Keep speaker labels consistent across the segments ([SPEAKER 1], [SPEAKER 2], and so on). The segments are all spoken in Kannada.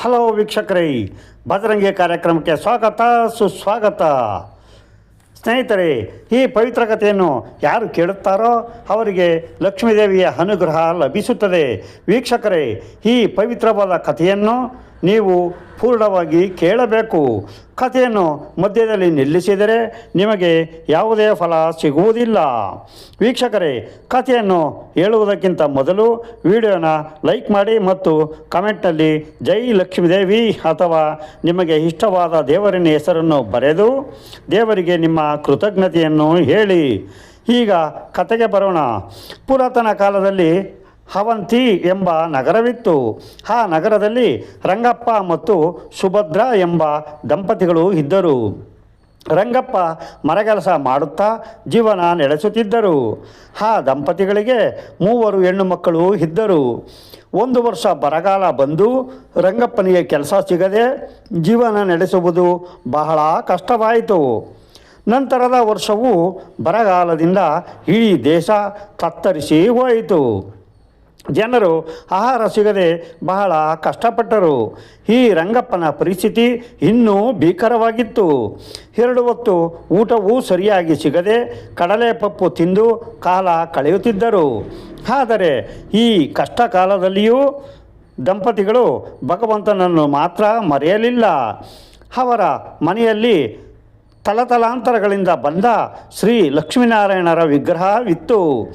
[SPEAKER 1] ಹಲೋ ವೀಕ್ಷಕರೇ ಬಜರಂಗಿ ಕಾರ್ಯಕ್ರಮಕ್ಕೆ ಸ್ವಾಗತ, ಸುಸ್ವಾಗತ. ಸ್ನೇಹಿತರೆ, ಈ ಪವಿತ್ರ ಕಥೆಯನ್ನು ಯಾರು ಕೇಳುತ್ತಾರೋ ಅವರಿಗೆ ಲಕ್ಷ್ಮೀದೇವಿಯ ಅನುಗ್ರಹ ಲಭಿಸುತ್ತದೆ. ವೀಕ್ಷಕರೇ, ಈ ಪವಿತ್ರವಾದ ಕಥೆಯನ್ನು ನೀವು ಪೂರ್ಣವಾಗಿ ಕೇಳಬೇಕು. ಕಥೆಯನ್ನು ಮಧ್ಯದಲ್ಲಿ ನಿಲ್ಲಿಸಿದರೆ ನಿಮಗೆ ಯಾವುದೇ ಫಲ ಸಿಗುವುದಿಲ್ಲ. ವೀಕ್ಷಕರೇ, ಕಥೆಯನ್ನು ಹೇಳುವುದಕ್ಕಿಂತ ಮೊದಲು ವಿಡಿಯೋನ ಲೈಕ್ ಮಾಡಿ ಮತ್ತು ಕಮೆಂಟ್ನಲ್ಲಿ ಜೈ ಲಕ್ಷ್ಮೀದೇವಿ ಅಥವಾ ನಿಮಗೆ ಇಷ್ಟವಾದ ದೇವರಿನ ಹೆಸರನ್ನು ಬರೆದು ದೇವರಿಗೆ ನಿಮ್ಮ ಕೃತಜ್ಞತೆಯನ್ನು ಹೇಳಿ. ಈಗ ಕತೆಗೆ ಬರೋಣ. ಪುರಾತನ ಕಾಲದಲ್ಲಿ ಅವಂತಿ ಎಂಬ ನಗರವಿತ್ತು. ಆ ನಗರದಲ್ಲಿ ರಂಗಪ್ಪ ಮತ್ತು ಸುಭದ್ರ ಎಂಬ ದಂಪತಿಗಳು ಇದ್ದರು. ರಂಗಪ್ಪ ಮರಗೆಲಸ ಮಾಡುತ್ತಾ ಜೀವನ ನಡೆಸುತ್ತಿದ್ದರು. ಆ ದಂಪತಿಗಳಿಗೆ ಮೂವರು ಹೆಣ್ಣು ಮಕ್ಕಳು ಇದ್ದರು. ಒಂದು ವರ್ಷ ಬರಗಾಲ ಬಂದು ರಂಗಪ್ಪನಿಗೆ ಕೆಲಸ ಸಿಗದೆ ಜೀವನ ನಡೆಸುವುದು ಬಹಳ ಕಷ್ಟವಾಯಿತು. ನಂತರದ ವರ್ಷವೂ ಬರಗಾಲದಿಂದ ಇಡೀ ದೇಶ ತತ್ತರಿಸಿ ಹೋಯಿತು. ಜನರು ಆಹಾರ ಸಿಗದೆ ಬಹಳ ಕಷ್ಟಪಟ್ಟರು. ಈ ರಂಗಪ್ಪನ ಪರಿಸ್ಥಿತಿ ಇನ್ನೂ ಭೀಕರವಾಗಿತ್ತು. ಎರಡು ಹೊತ್ತು ಊಟವೂ ಸರಿಯಾಗಿ ಸಿಗದೆ ಕಡಲೆ ಪಪ್ಪು ತಿಂದು ಕಾಲ ಕಳೆಯುತ್ತಿದ್ದರು. ಆದರೆ ಈ ಕಷ್ಟ ಕಾಲದಲ್ಲಿಯೂ ದಂಪತಿಗಳು ಭಗವಂತನನ್ನು ಮಾತ್ರ ಮರೆಯಲಿಲ್ಲ. ಅವರ ಮನೆಯಲ್ಲಿ ತಲತಲಾಂತರಗಳಿಂದ ಬಂದ ಶ್ರೀ ಲಕ್ಷ್ಮೀನಾರಾಯಣರ ವಿಗ್ರಹವಿತ್ತು.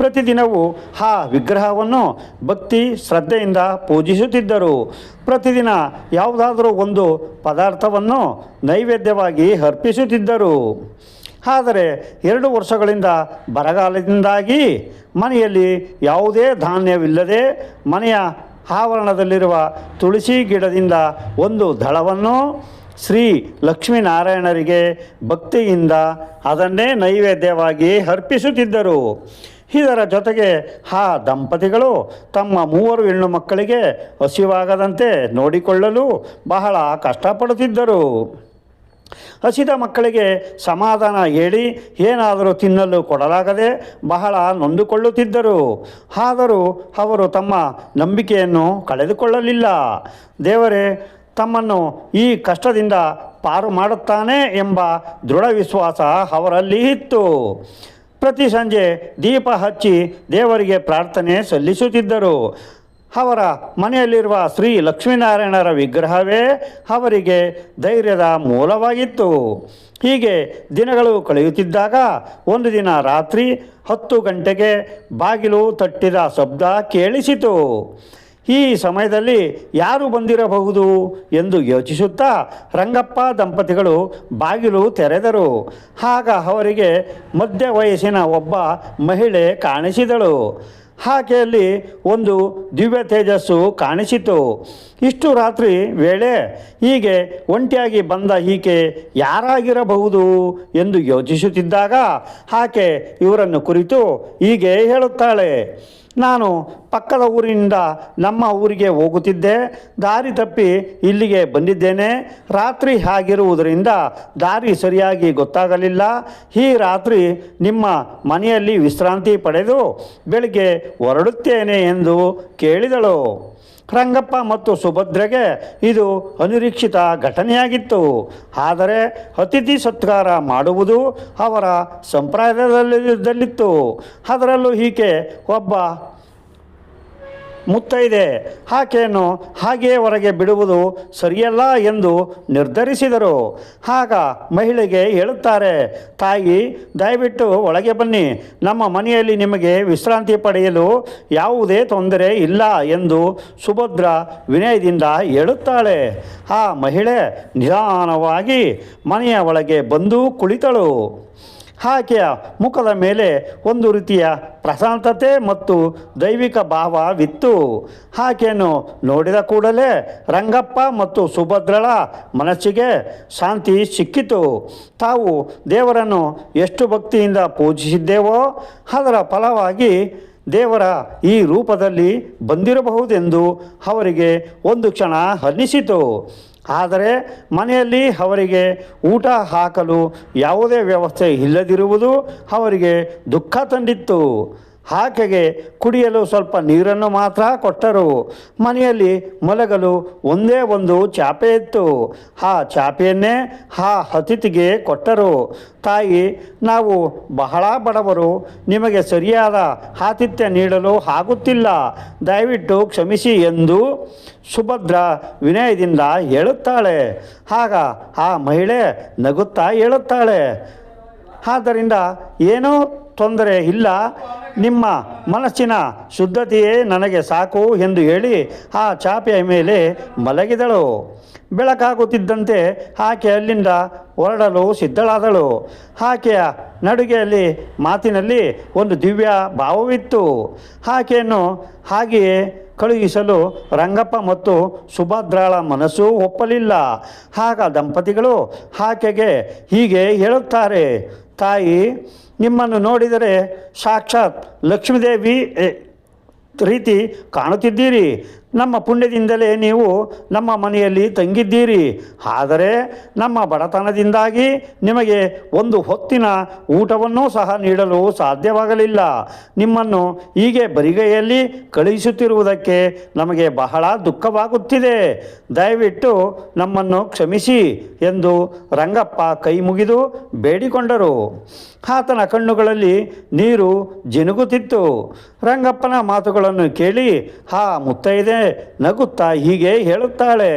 [SPEAKER 1] ಪ್ರತಿದಿನವೂ ಆ ವಿಗ್ರಹವನ್ನು ಭಕ್ತಿ ಶ್ರದ್ಧೆಯಿಂದ ಪೂಜಿಸುತ್ತಿದ್ದರು. ಪ್ರತಿದಿನ ಯಾವುದಾದರೂ ಒಂದು ಪದಾರ್ಥವನ್ನು ನೈವೇದ್ಯವಾಗಿ ಅರ್ಪಿಸುತ್ತಿದ್ದರು. ಆದರೆ ಎರಡು ವರ್ಷಗಳಿಂದ ಬರಗಾಲದಿಂದಾಗಿ ಮನೆಯಲ್ಲಿ ಯಾವುದೇ ಧಾನ್ಯವಿಲ್ಲದೆ ಮನೆಯ ಆವರಣದಲ್ಲಿರುವ ತುಳಸಿ ಗಿಡದಿಂದ ಒಂದು ದಳವನ್ನು ಶ್ರೀ ಲಕ್ಷ್ಮೀನಾರಾಯಣರಿಗೆ ಭಕ್ತಿಯಿಂದ ಅದನ್ನೇ ನೈವೇದ್ಯವಾಗಿ ಅರ್ಪಿಸುತ್ತಿದ್ದರು. ಇದರ ಜೊತೆಗೆ ಆ ದಂಪತಿಗಳು ತಮ್ಮ ಮೂವರು ಹೆಣ್ಣು ಮಕ್ಕಳಿಗೆ ಹಸಿವಾಗದಂತೆ ನೋಡಿಕೊಳ್ಳಲು ಬಹಳ ಕಷ್ಟಪಡುತ್ತಿದ್ದರು. ಹಸಿದ ಮಕ್ಕಳಿಗೆ ಸಮಾಧಾನ ಹೇಳಿ ಏನಾದರೂ ತಿನ್ನಲು ಕೊಡಲಾಗದೆ ಬಹಳ ನೊಂದುಕೊಳ್ಳುತ್ತಿದ್ದರು. ಆದರೂ ಅವರು ತಮ್ಮ ನಂಬಿಕೆಯನ್ನು ಕಳೆದುಕೊಳ್ಳಲಿಲ್ಲ. ದೇವರೇ, ತಮ್ಮನ್ನು ಈ ಕಷ್ಟದಿಂದ ಪಾರು ಮಾಡುತ್ತಾನೆ ಎಂಬ ದೃಢ ವಿಶ್ವಾಸ ಅವರಲ್ಲಿ ಇತ್ತು. ಪ್ರತಿ ಸಂಜೆ ದೀಪ ಹಚ್ಚಿ ದೇವರಿಗೆ ಪ್ರಾರ್ಥನೆ ಸಲ್ಲಿಸುತ್ತಿದ್ದರು. ಅವರ ಮನೆಯಲ್ಲಿರುವ ಶ್ರೀ ಲಕ್ಷ್ಮೀನಾರಾಯಣರ ವಿಗ್ರಹವೇ ಅವರಿಗೆ ಧೈರ್ಯದ ಮೂಲವಾಗಿತ್ತು. ಹೀಗೆ ದಿನಗಳು ಕಳೆಯುತ್ತಿದ್ದಾಗ ಒಂದು ದಿನ ರಾತ್ರಿ ಹತ್ತು ಗಂಟೆಗೆ ಬಾಗಿಲು ತಟ್ಟಿದ ಶಬ್ದ ಕೇಳಿಸಿತು. ಈ ಸಮಯದಲ್ಲಿ ಯಾರು ಬಂದಿರಬಹುದು ಎಂದು ಯೋಚಿಸುತ್ತಾ ರಂಗಪ್ಪ ದಂಪತಿಗಳು ಬಾಗಿಲು ತೆರೆದರು. ಆಗ ಅವರಿಗೆ ಮಧ್ಯ ವಯಸ್ಸಿನ ಒಬ್ಬ ಮಹಿಳೆ ಕಾಣಿಸಿದಳು. ಆಕೆಯಲ್ಲಿ ಒಂದು ದಿವ್ಯ ತೇಜಸ್ಸು ಕಾಣಿಸಿತು. ಇಷ್ಟು ರಾತ್ರಿ ವೇಳೆ ಹೀಗೆ ಒಂಟಿಯಾಗಿ ಬಂದ ಈಕೆ ಯಾರಾಗಿರಬಹುದು ಎಂದು ಯೋಚಿಸುತ್ತಿದ್ದಾಗ ಆಕೆ ಇವರನ್ನು ಕುರಿತು ಹೀಗೆ ಹೇಳುತ್ತಾಳೆ. ನಾನು ಪಕ್ಕದ ಊರಿನಿಂದ ನಮ್ಮ ಊರಿಗೆ ಹೋಗುತ್ತಿದ್ದೆ. ದಾರಿ ತಪ್ಪಿ ಇಲ್ಲಿಗೆ ಬಂದಿದ್ದೇನೆ. ರಾತ್ರಿ ಆಗಿರುವುದರಿಂದ ದಾರಿ ಸರಿಯಾಗಿ ಗೊತ್ತಾಗಲಿಲ್ಲ. ಈ ರಾತ್ರಿ ನಿಮ್ಮ ಮನೆಯಲ್ಲಿ ವಿಶ್ರಾಂತಿ ಪಡೆದು ಬೆಳಿಗ್ಗೆ ಹೊರಡುತ್ತೇನೆ ಎಂದು ಕೇಳಿದಳು. ರಂಗಪ್ಪ ಮತ್ತು ಸುಭದ್ರೆಗೆ ಇದು ಅನಿರೀಕ್ಷಿತ ಘಟನೆಯಾಗಿತ್ತು. ಆದರೆ ಅತಿಥಿ ಸತ್ಕಾರ ಮಾಡುವುದು ಅವರ ಸಂಪ್ರದಾಯದಲ್ಲಿತ್ತು ಅದರಲ್ಲೂ ಈಕೆ ಒಬ್ಬ ಮುತ್ತೈದೆ ಆಕೆಯನ್ನು ಹಾಗೆಯೇ ಹೊರಗೆ ಬಿಡುವುದು ಸರಿಯಲ್ಲ ಎಂದು ನಿರ್ಧರಿಸಿದರು. ಆಗ ಮಹಿಳೆಗೆ ಹೇಳುತ್ತಾರೆ, ತಾಯಿ, ದಯವಿಟ್ಟು ಒಳಗೆ ಬನ್ನಿ. ನಮ್ಮ ಮನೆಯಲ್ಲಿ ನಿಮಗೆ ವಿಶ್ರಾಂತಿ ಪಡೆಯಲು ಯಾವುದೇ ತೊಂದರೆ ಇಲ್ಲ ಎಂದು ಸುಭದ್ರ ವಿನಯದಿಂದ ಹೇಳುತ್ತಾಳೆ. ಆ ಮಹಿಳೆ ನಿಧಾನವಾಗಿ ಮನೆಯ ಒಳಗೆ ಬಂದು ಕುಳಿತಳು. ಆಕೆಯ ಮುಖದ ಮೇಲೆ ಒಂದು ರೀತಿಯ ಪ್ರಶಾಂತತೆ ಮತ್ತು ದೈವಿಕ ಭಾವವಿತ್ತು. ಆಕೆಯನ್ನು ನೋಡಿದ ಕೂಡಲೇ ರಂಗಪ್ಪ ಮತ್ತು ಸುಭದ್ರಳ ಮನಸ್ಸಿಗೆ ಶಾಂತಿ ಸಿಕ್ಕಿತು. ತಾವು ದೇವರನ್ನು ಎಷ್ಟು ಭಕ್ತಿಯಿಂದ ಪೂಜಿಸಿದ್ದೇವೋ ಅದರ ಫಲವಾಗಿ ದೇವರ ಈ ರೂಪದಲ್ಲಿ ಬಂದಿರಬಹುದೆಂದು ಅವರಿಗೆ ಒಂದು ಕ್ಷಣ ಅನ್ನಿಸಿತು. ಆದರೆ ಮನೆಯಲ್ಲಿ ಅವರಿಗೆ ಊಟ ಹಾಕಲು ಯಾವುದೇ ವ್ಯವಸ್ಥೆ ಇಲ್ಲದಿರುವುದು ಅವರಿಗೆ ದುಃಖ ತಂದಿತ್ತು. ಆಕೆಗೆ ಕುಡಿಯಲು ಸ್ವಲ್ಪ ನೀರನ್ನು ಮಾತ್ರ ಕೊಟ್ಟರು. ಮನೆಯಲ್ಲಿ ಮಲಗಲು ಒಂದೇ ಒಂದು ಚಾಪೆ ಇತ್ತು. ಆ ಚಾಪೆಯನ್ನೇ ಆ ಅತಿಥಿಗೆ ಕೊಟ್ಟರು. ತಾಯಿ, ನಾವು ಬಹಳ ಬಡವರು, ನಿಮಗೆ ಸರಿಯಾದ ಆತಿಥ್ಯ ನೀಡಲು ಆಗುತ್ತಿಲ್ಲ. ದಯವಿಟ್ಟು ಕ್ಷಮಿಸಿ ಎಂದು ಸುಭದ್ರ ವಿನಯದಿಂದ ಹೇಳುತ್ತಾಳೆ. ಆಗ ಆ ಮಹಿಳೆ ನಗುತ್ತಾ ಹೇಳುತ್ತಾಳೆ. ಆದ್ದರಿಂದ ಏನೂ ತೊಂದರೆ ಇಲ್ಲ. ನಿಮ್ಮ ಮನಸ್ಸಿನ ಶುದ್ಧತೆಯೇ ನನಗೆ ಸಾಕು ಎಂದು ಹೇಳಿ ಆ ಚಾಪೆಯ ಮೇಲೆ ಮಲಗಿದಳು. ಬೆಳಕಾಗುತ್ತಿದ್ದಂತೆ ಆಕೆ ಅಲ್ಲಿಂದ ಹೊರಡಲು ಸಿದ್ಧಳಾದಳು. ಆಕೆಯ ನಡುಗೆಯಲ್ಲಿ ಮಾತಿನಲ್ಲಿ ಒಂದು ದಿವ್ಯ ಭಾವವಿತ್ತು. ಆಕೆಯನ್ನು ಹಾಗೆಯೇ ಕಳುಹಿಸಲು ರಂಗಪ್ಪ ಮತ್ತು ಸುಭದ್ರಾಳ ಮನಸ್ಸು ಒಪ್ಪಲಿಲ್ಲ. ಆಗ ದಂಪತಿಗಳು ಆಕೆಗೆ ಹೀಗೆ ಹೇಳುತ್ತಾರೆ ತಾಯಿ ನಿಮ್ಮನ್ನು ನೋಡಿದರೆ ಸಾಕ್ಷಾತ್ ಲಕ್ಷ್ಮೀದೇವಿ ರೀತಿ ಕಾಣುತ್ತಿದ್ದೀರಿ. ನಮ್ಮ ಪುಣ್ಯದಿಂದಲೇ ನೀವು ನಮ್ಮ ಮನೆಯಲ್ಲಿ ತಂಗಿದ್ದೀರಿ. ಆದರೆ ನಮ್ಮ ಬಡತನದಿಂದಾಗಿ ನಿಮಗೆ ಒಂದು ಹೊತ್ತಿನ ಊಟವನ್ನೂ ಸಹ ನೀಡಲು ಸಾಧ್ಯವಾಗಲಿಲ್ಲ. ನಿಮ್ಮನ್ನು ಹೀಗೆ ಬರಿಗೈಯಲ್ಲಿ ಕಳುಹಿಸುತ್ತಿರುವುದಕ್ಕೆ ನಮಗೆ ಬಹಳ ದುಃಖವಾಗುತ್ತಿದೆ. ದಯವಿಟ್ಟು ನಮ್ಮನ್ನು ಕ್ಷಮಿಸಿ ಎಂದು ರಂಗಪ್ಪ ಕೈ ಮುಗಿದು ಬೇಡಿಕೊಂಡರು. ಆತನ ಕಣ್ಣುಗಳಲ್ಲಿ ನೀರು ಜಿನುಗುತ್ತಿತ್ತು. ರಂಗಪ್ಪನ ಮಾತುಗಳನ್ನು ಕೇಳಿ, ಹಾ, ಮುತ್ತೈದೆ. ನಗುತ್ತಾ ಹೀಗೆ ಹೇಳುತ್ತಾಳೆ.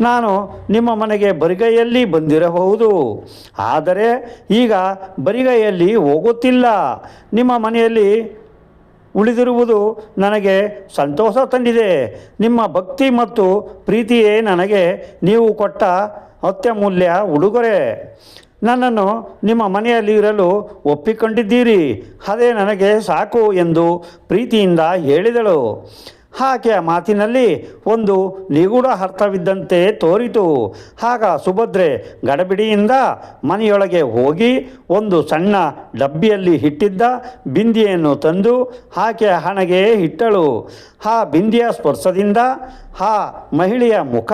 [SPEAKER 1] ನಾನು ನಿಮ್ಮ ಮನೆಗೆ ಬರಿಗೈಯಲ್ಲಿ ಬಂದಿರಬಹುದು. ಆದರೆ ಈಗ ಬರಿಗೈಯಲ್ಲಿ ಹೋಗುತ್ತಿಲ್ಲ. ನಿಮ್ಮ ಮನೆಯಲ್ಲಿ ಉಳಿದಿರುವುದು ನನಗೆ ಸಂತೋಷ ತಂದಿದೆ. ನಿಮ್ಮ ಭಕ್ತಿ ಮತ್ತು ಪ್ರೀತಿಯೇ ನನಗೆ ನೀವು ಕೊಟ್ಟ ಅತ್ಯಮೂಲ್ಯ ಉಡುಗೊರೆ. ನನ್ನನ್ನು ನಿಮ್ಮ ಮನೆಯಲ್ಲಿ ಇರಲು ಒಪ್ಪಿಕೊಂಡಿದ್ದೀರಿ. ಅದೇ ನನಗೆ ಸಾಕು ಎಂದು ಪ್ರೀತಿಯಿಂದ ಹೇಳಿದಳು. ಆಕೆಯ ಮಾತಿನಲ್ಲಿ ಒಂದು ನಿಗೂಢ ಅರ್ಥವಿದ್ದಂತೆ ತೋರಿತು. ಆಗ ಸುಭದ್ರೆ ಗಡಬಿಡಿಯಿಂದ ಮನೆಯೊಳಗೆ ಹೋಗಿ ಒಂದು ಸಣ್ಣ ಡಬ್ಬಿಯಲ್ಲಿ ಇಟ್ಟಿದ್ದ ಬಿಂದಿಯನ್ನು ತಂದು ಆಕೆಯ ಹಣೆಗೆ ಇಟ್ಟಳು. ಆ ಬಿಂದಿಯ ಸ್ಪರ್ಶದಿಂದ ಆ ಮಹಿಳೆಯ ಮುಖ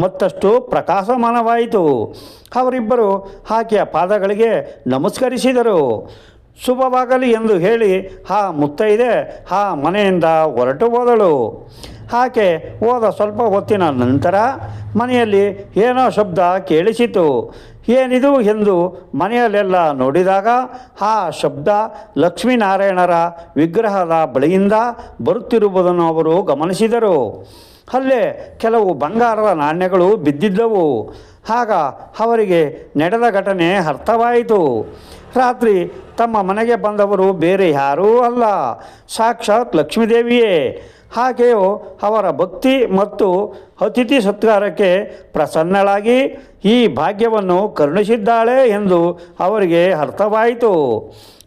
[SPEAKER 1] ಮತ್ತಷ್ಟು ಪ್ರಕಾಶಮಾನವಾಯಿತು. ಅವರಿಬ್ಬರು ಆಕೆಯ ಪಾದಗಳಿಗೆ ನಮಸ್ಕರಿಸಿದರು. ಶುಭವಾಗಲಿ ಎಂದು ಹೇಳಿ ಆ ಮುತ್ತೈದೆ ಆ ಮನೆಯಿಂದ ಹೊರಟು ಹೋದಳು. ಆಕೆ ಹೋದ ಸ್ವಲ್ಪ ಹೊತ್ತಿನ ನಂತರ ಮನೆಯಲ್ಲಿ ಏನೋ ಶಬ್ದ ಕೇಳಿಸಿತು. ಏನಿದು ಎಂದು ಮನೆಯಲ್ಲೆಲ್ಲ ನೋಡಿದಾಗ ಆ ಶಬ್ದ ಲಕ್ಷ್ಮೀನಾರಾಯಣರ ವಿಗ್ರಹದ ಬಳಿಯಿಂದ ಬರುತ್ತಿರುವುದನ್ನು ಅವರು ಗಮನಿಸಿದರು. ಅಲ್ಲೇ ಕೆಲವು ಬಂಗಾರದ ನಾಣ್ಯಗಳು ಬಿದ್ದಿದ್ದವು. ಆಗ ಅವರಿಗೆ ನಡೆದ ಘಟನೆ ಅರ್ಥವಾಯಿತು. ರಾತ್ರಿ ತಮ್ಮ ಮನೆಗೆ ಬಂದವರು ಬೇರೆ ಯಾರೂ ಅಲ್ಲ. ಸಾಕ್ಷಾತ್ ಲಕ್ಷ್ಮೀದೇವಿಯೇ. ಹಾಗೆಯೂ ಅವರ ಭಕ್ತಿ ಮತ್ತು ಅತಿಥಿ ಸತ್ಕಾರಕ್ಕೆ ಪ್ರಸನ್ನಳಾಗಿ ಈ ಭಾಗ್ಯವನ್ನು ಕರುಣಿಸಿದ್ದಾಳೆ ಎಂದು ಅವರಿಗೆ ಅರ್ಥವಾಯಿತು.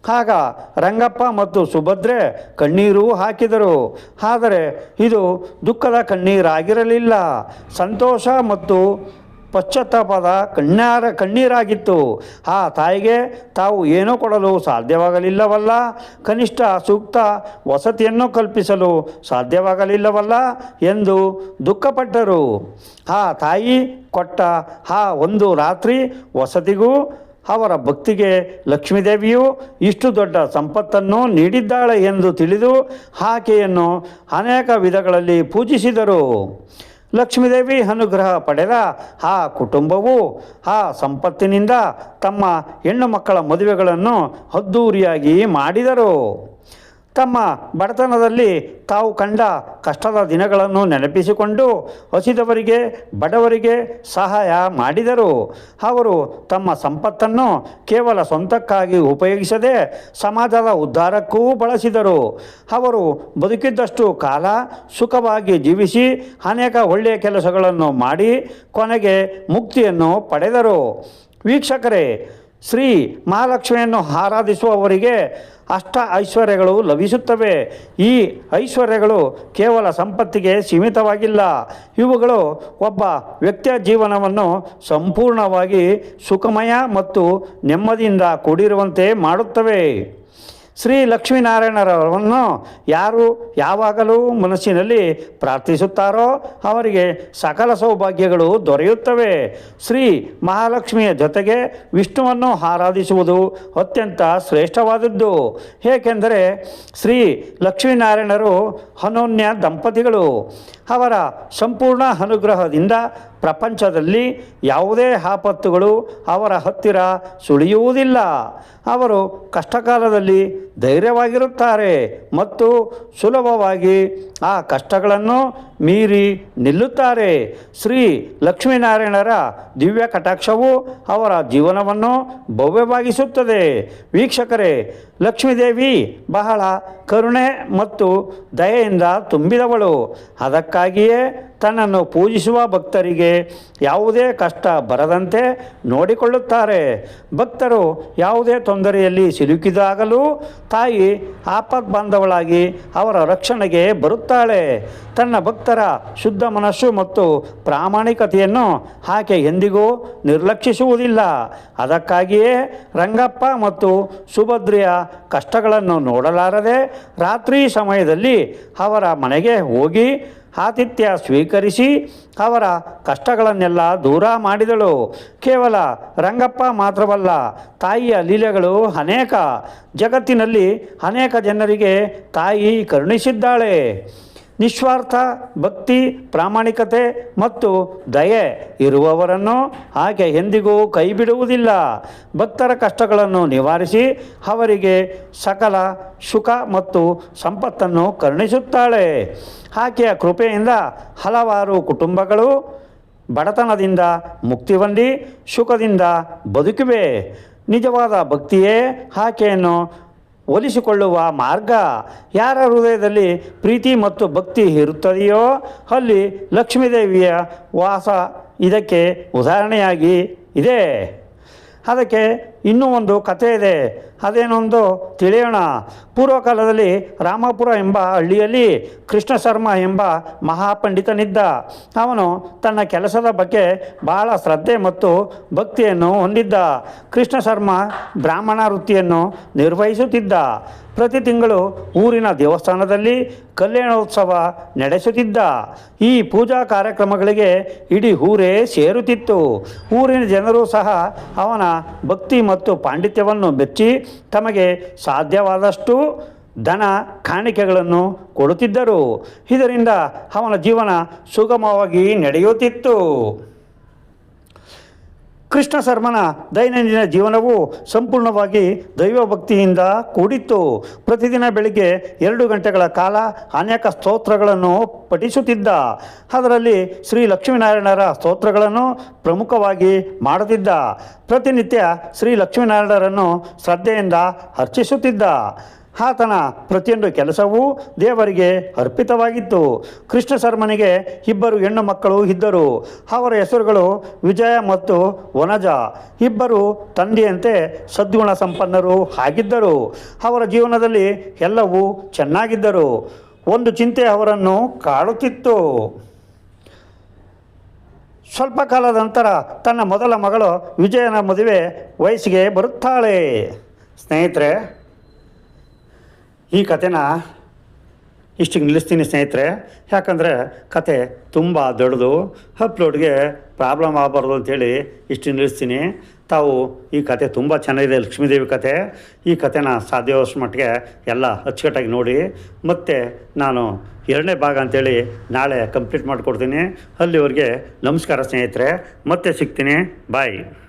[SPEAKER 1] ಆಗ ರಂಗಪ್ಪ ಮತ್ತು ಸುಭದ್ರೆ ಕಣ್ಣೀರು ಹಾಕಿದರು. ಆದರೆ ಇದು ದುಃಖದ ಕಣ್ಣೀರಾಗಿರಲಿಲ್ಲ. ಸಂತೋಷ ಮತ್ತು ಪಶ್ಚಾತ್ತಾಪದ ಕಣ್ಣಾರ ಕಣ್ಣೀರಾಗಿತ್ತು. ಆ ತಾಯಿಗೆ ತಾವು ಏನೂ ಕೊಡಲು ಸಾಧ್ಯವಾಗಲಿಲ್ಲವಲ್ಲ. ಕನಿಷ್ಠ ಸೂಕ್ತ ವಸತಿಯನ್ನು ಕಲ್ಪಿಸಲು ಸಾಧ್ಯವಾಗಲಿಲ್ಲವಲ್ಲ ಎಂದು ದುಃಖಪಟ್ಟರು. ಆ ತಾಯಿ ಕೊಟ್ಟ ಆ ಒಂದು ರಾತ್ರಿ ವಸತಿಗೂ ಅವರ ಭಕ್ತಿಗೆ ಲಕ್ಷ್ಮೀದೇವಿಯು ಇಷ್ಟು ದೊಡ್ಡ ಸಂಪತ್ತನ್ನು ನೀಡಿದ್ದಾಳೆ ಎಂದು ತಿಳಿದು ಆಕೆಯನ್ನು ಅನೇಕ ವಿಧಗಳಲ್ಲಿ ಪೂಜಿಸಿದರು. ಲಕ್ಷ್ಮೀದೇವಿ ಅನುಗ್ರಹ ಪಡೆದ ಆ ಕುಟುಂಬವು ಆ ಸಂಪತ್ತಿನಿಂದ ತಮ್ಮ ಹೆಣ್ಣು ಮಕ್ಕಳ ಮದುವೆಗಳನ್ನು ಅದ್ದೂರಿಯಾಗಿ ಮಾಡಿದರು. ತಮ್ಮ ಬಡತನದಲ್ಲಿ ತಾವು ಕಂಡ ಕಷ್ಟದ ದಿನಗಳನ್ನು ನೆನಪಿಸಿಕೊಂಡು ಹಸಿದವರಿಗೆ, ಬಡವರಿಗೆ ಸಹಾಯ ಮಾಡಿದರು. ಅವರು ತಮ್ಮ ಸಂಪತ್ತನ್ನು ಕೇವಲ ಸ್ವಂತಕ್ಕಾಗಿ ಉಪಯೋಗಿಸದೆ ಸಮಾಜದ ಉದ್ಧಾರಕ್ಕೂ ಬಳಸಿದರು. ಅವರು ಬದುಕಿದ್ದಷ್ಟು ಕಾಲ ಸುಖವಾಗಿ ಜೀವಿಸಿ ಅನೇಕ ಒಳ್ಳೆಯ ಕೆಲಸಗಳನ್ನು ಮಾಡಿ ಕೊನೆಗೆ ಮುಕ್ತಿಯನ್ನು ಪಡೆದರು. ವೀಕ್ಷಕರೇ ಶ್ರೀ ಮಹಾಲಕ್ಷ್ಮಿಯನ್ನು ಆರಾಧಿಸುವವರಿಗೆ ಅಷ್ಟ ಐಶ್ವರ್ಯಗಳು ಲಭಿಸುತ್ತವೆ. ಈ ಐಶ್ವರ್ಯಗಳು ಕೇವಲ ಸಂಪತ್ತಿಗೆ ಸೀಮಿತವಾಗಿಲ್ಲ. ಇವುಗಳು ಒಬ್ಬ ವ್ಯಕ್ತಿಯ ಜೀವನವನ್ನು ಸಂಪೂರ್ಣವಾಗಿ ಸುಖಮಯ ಮತ್ತು ನೆಮ್ಮದಿಯಿಂದ ಕೂಡಿರುವಂತೆ ಮಾಡುತ್ತವೆ. ಶ್ರೀ ಲಕ್ಷ್ಮೀನಾರಾಯಣರವರನ್ನು ಯಾರು ಯಾವಾಗಲೂ ಮನಸ್ಸಿನಲ್ಲಿ ಪ್ರಾರ್ಥಿಸುತ್ತಾರೋ ಅವರಿಗೆ ಸಕಲ ಸೌಭಾಗ್ಯಗಳು ದೊರೆಯುತ್ತವೆ. ಶ್ರೀ ಮಹಾಲಕ್ಷ್ಮಿಯ ಜೊತೆಗೆ ವಿಷ್ಣುವನ್ನು ಆರಾಧಿಸುವುದು ಅತ್ಯಂತ ಶ್ರೇಷ್ಠವಾದದ್ದು. ಏಕೆಂದರೆ ಶ್ರೀ ಲಕ್ಷ್ಮೀನಾರಾಯಣರು ಅನೋನ್ಯ ದಂಪತಿಗಳು. ಅವರ ಸಂಪೂರ್ಣ ಅನುಗ್ರಹದಿಂದ ಪ್ರಪಂಚದಲ್ಲಿ ಯಾವುದೇ ಆಪತ್ತುಗಳು ಅವರ ಹತ್ತಿರ ಸುಳಿಯುವುದಿಲ್ಲ. ಅವರು ಕಷ್ಟಕಾಲದಲ್ಲಿ ಧೈರ್ಯವಾಗಿರುತ್ತಾರೆ ಮತ್ತು ಸುಲಭವಾಗಿ ಆ ಕಷ್ಟಗಳನ್ನು ಮೀರಿ ನಿಲ್ಲುತ್ತಾರೆ. ಶ್ರೀ ಲಕ್ಷ್ಮೀನಾರಾಯಣರ ದಿವ್ಯ ಕಟಾಕ್ಷವು ಅವರ ಜೀವನವನ್ನು ಭವ್ಯವಾಗಿಸುತ್ತದೆ. ವೀಕ್ಷಕರೇ, ಲಕ್ಷ್ಮೀದೇವಿ ಬಹಳ ಕರುಣೆ ಮತ್ತು ದಯೆಯಿಂದ ತುಂಬಿದವಳು. ಅದಕ್ಕಾಗಿಯೇ ತನ್ನನ್ನು ಪೂಜಿಸುವ ಭಕ್ತರಿಗೆ ಯಾವುದೇ ಕಷ್ಟ ಬರದಂತೆ ನೋಡಿಕೊಳ್ಳುತ್ತಾರೆ. ಭಕ್ತರು ಯಾವುದೇ ತೊಂದರೆಯಲ್ಲಿ ಸಿಲುಕಿದಾಗಲೂ ತಾಯಿ ಆಪತ್ ಬಾಂಧವಳಾಗಿ ಅವರ ರಕ್ಷಣೆಗೆ ಬರುತ್ತಾಳೆ. ತನ್ನ ಭಕ್ತರ ಶುದ್ಧ ಮನಸ್ಸು ಮತ್ತು ಪ್ರಾಮಾಣಿಕತೆಯನ್ನು ಆಕೆ ಎಂದಿಗೂ ನಿರ್ಲಕ್ಷಿಸುವುದಿಲ್ಲ. ಅದಕ್ಕಾಗಿಯೇ ರಂಗಪ್ಪ ಮತ್ತು ಸುಭದ್ರೆಯ ಕಷ್ಟಗಳನ್ನು ನೋಡಲಾರದೆ ರಾತ್ರಿ ಸಮಯದಲ್ಲಿ ಅವರ ಮನೆಗೆ ಹೋಗಿ ಆತಿಥ್ಯ ಸ್ವೀಕರಿಸಿ ಅವರ ಕಷ್ಟಗಳನ್ನೆಲ್ಲ ದೂರ ಮಾಡಿದಳು. ಕೇವಲ ರಂಗಪ್ಪ ಮಾತ್ರವಲ್ಲ, ತಾಯಿಯ ಲೀಲೆಗಳು ಅನೇಕ. ಜಗತ್ತಿನಲ್ಲಿ ಅನೇಕ ಜನರಿಗೆ ತಾಯಿ ಕರುಣಿಸಿದ್ದಾಳೆ. ನಿಸ್ವಾರ್ಥ, ಭಕ್ತಿ, ಪ್ರಾಮಾಣಿಕತೆ ಮತ್ತು ದಯೆ ಇರುವವರನ್ನು ಆಕೆ ಎಂದಿಗೂ ಕೈ ಬಿಡುವುದಿಲ್ಲ ಭಕ್ತರ ಕಷ್ಟಗಳನ್ನು ನಿವಾರಿಸಿ ಅವರಿಗೆ ಸಕಲ ಸುಖ ಮತ್ತು ಸಂಪತ್ತನ್ನು ಕರುಣಿಸುತ್ತಾಳೆ. ಆಕೆಯ ಕೃಪೆಯಿಂದ ಹಲವಾರು ಕುಟುಂಬಗಳು ಬಡತನದಿಂದ ಮುಕ್ತಿ ಹೊಂದಿ ಸುಖದಿಂದ ಬದುಕಿವೆ. ನಿಜವಾದ ಭಕ್ತಿಯೇ ಆಕೆಯನ್ನು ಒಲಿಸಿಕೊಳ್ಳುವ ಮಾರ್ಗ ಯಾರ ಹೃದಯದಲ್ಲಿ ಪ್ರೀತಿ ಮತ್ತು ಭಕ್ತಿ ಇರುತ್ತದೆಯೋ ಅಲ್ಲಿ ಲಕ್ಷ್ಮೀದೇವಿಯ ವಾಸ ಇದಕ್ಕೆ ಉದಾಹರಣೆಯಾಗಿ ಇದೆ. ಅದಕ್ಕೆ ಇನ್ನೂ ಒಂದು ಕಥೆ ಇದೆ. ಅದೇನೊಂದು ತಿಳಿಯೋಣ. ಪೂರ್ವಕಾಲದಲ್ಲಿ ರಾಮಪುರ ಎಂಬ ಹಳ್ಳಿಯಲ್ಲಿ ಕೃಷ್ಣ ಶರ್ಮ ಎಂಬ ಮಹಾಪಂಡಿತನಿದ್ದ. ಅವನು ತನ್ನ ಕೆಲಸದ ಬಗ್ಗೆ ಬಹಳ ಶ್ರದ್ಧೆ ಮತ್ತು ಭಕ್ತಿಯನ್ನು ಹೊಂದಿದ್ದ. ಕೃಷ್ಣ ಶರ್ಮ ಬ್ರಾಹ್ಮಣ ವೃತ್ತಿಯನ್ನು ನಿರ್ವಹಿಸುತ್ತಿದ್ದ. ಪ್ರತಿ ತಿಂಗಳು ಊರಿನ ದೇವಸ್ಥಾನದಲ್ಲಿ ಕಲ್ಯಾಣೋತ್ಸವ ನಡೆಸುತ್ತಿದ್ದ. ಈ ಪೂಜಾ ಕಾರ್ಯಕ್ರಮಗಳಿಗೆ ಇಡೀ ಊರೇ ಸೇರುತ್ತಿತ್ತು. ಊರಿನ ಜನರು ಸಹ ಅವನ ಭಕ್ತಿ ಮತ್ತು ಪಾಂಡಿತ್ಯವನ್ನು ಮೆಚ್ಚಿ ತಮಗೆ ಸಾಧ್ಯವಾದಷ್ಟು ಧನ ಕಾಣಿಕೆಗಳನ್ನು ಕೊಡುತ್ತಿದ್ದರು. ಇದರಿಂದ ಅವನ ಜೀವನ ಸುಗಮವಾಗಿ ನಡೆಯುತ್ತಿತ್ತು. ಕೃಷ್ಣ ಶರ್ಮನ ದೈನಂದಿನ ಜೀವನವು ಸಂಪೂರ್ಣವಾಗಿ ದೈವ ಭಕ್ತಿಯಿಂದ ಕೂಡಿತ್ತು. ಪ್ರತಿದಿನ ಬೆಳಿಗ್ಗೆ ಎರಡು ಗಂಟೆಗಳ ಕಾಲ ಅನೇಕ ಸ್ತೋತ್ರಗಳನ್ನು ಪಠಿಸುತ್ತಿದ್ದ. ಅದರಲ್ಲಿ ಶ್ರೀ ಲಕ್ಷ್ಮೀನಾರಾಯಣರ ಸ್ತೋತ್ರಗಳನ್ನು ಪ್ರಮುಖವಾಗಿ ಮಾಡುತ್ತಿದ್ದ ಪ್ರತಿನಿತ್ಯ ಶ್ರೀ ಲಕ್ಷ್ಮೀನಾರಾಯಣರನ್ನು ಶ್ರದ್ಧೆಯಿಂದ ಅರ್ಚಿಸುತ್ತಿದ್ದ. ಆತನ ಪ್ರತಿಯೊಂದು ಕೆಲಸವೂ ದೇವರಿಗೆ ಅರ್ಪಿತವಾಗಿತ್ತು. ಕೃಷ್ಣ ಶರ್ಮನಿಗೆ ಇಬ್ಬರು ಹೆಣ್ಣು ಮಕ್ಕಳು ಇದ್ದರು. ಅವರ ಹೆಸರುಗಳು ವಿಜಯ ಮತ್ತು ವನಜ. ಇಬ್ಬರು ತಂದೆಯಂತೆ ಸದ್ಗುಣ ಸಂಪನ್ನರು ಆಗಿದ್ದರು. ಅವರ ಜೀವನದಲ್ಲಿ ಎಲ್ಲವೂ ಚೆನ್ನಾಗಿದ್ದರು. ಒಂದು ಚಿಂತೆ ಅವರನ್ನು ಕಾಡುತ್ತಿತ್ತು. ಸ್ವಲ್ಪ ಕಾಲದ ನಂತರ ತನ್ನ ಮೊದಲ ಮಗಳು ವಿಜಯನ ಮದುವೆ ವಯಸ್ಸಿಗೆ ಬರುತ್ತಾಳೆ. ಸ್ನೇಹಿತರೆ ಈ ಕಥೆನ ಇಷ್ಟಿಗೆ ನಿಲ್ಲಿಸ್ತೀನಿ ಸ್ನೇಹಿತರೆ. ಯಾಕಂದರೆ ಕತೆ ತುಂಬ ದೊಡ್ಡದು. ಅಪ್ಲೋಡ್ಗೆ ಪ್ರಾಬ್ಲಮ್ ಆಗಬಾರ್ದು ಅಂತೇಳಿ ಇಷ್ಟು ನಿಲ್ಲಿಸ್ತೀನಿ. ತಾವು ಈ ಕತೆ ತುಂಬ ಚೆನ್ನಾಗಿದೆ, ಲಕ್ಷ್ಮೀದೇವಿ ಕತೆ ಈ ಕತೆನ ಸಾಧ್ಯವಷ್ಟು ಮಟ್ಟಿಗೆ ಎಲ್ಲ ಅಚ್ಚುಕಟ್ಟಾಗಿ ನೋಡಿ. ಮತ್ತು ನಾನು ಎರಡನೇ ಭಾಗ ಅಂತೇಳಿ ನಾಳೆ ಕಂಪ್ಲೀಟ್ ಮಾಡಿಕೊಡ್ತೀನಿ. ಅಲ್ಲಿವರೆಗೆ ನಮಸ್ಕಾರ ಸ್ನೇಹಿತರೆ. ಮತ್ತೆ ಸಿಗ್ತೀನಿ. ಬಾಯ್.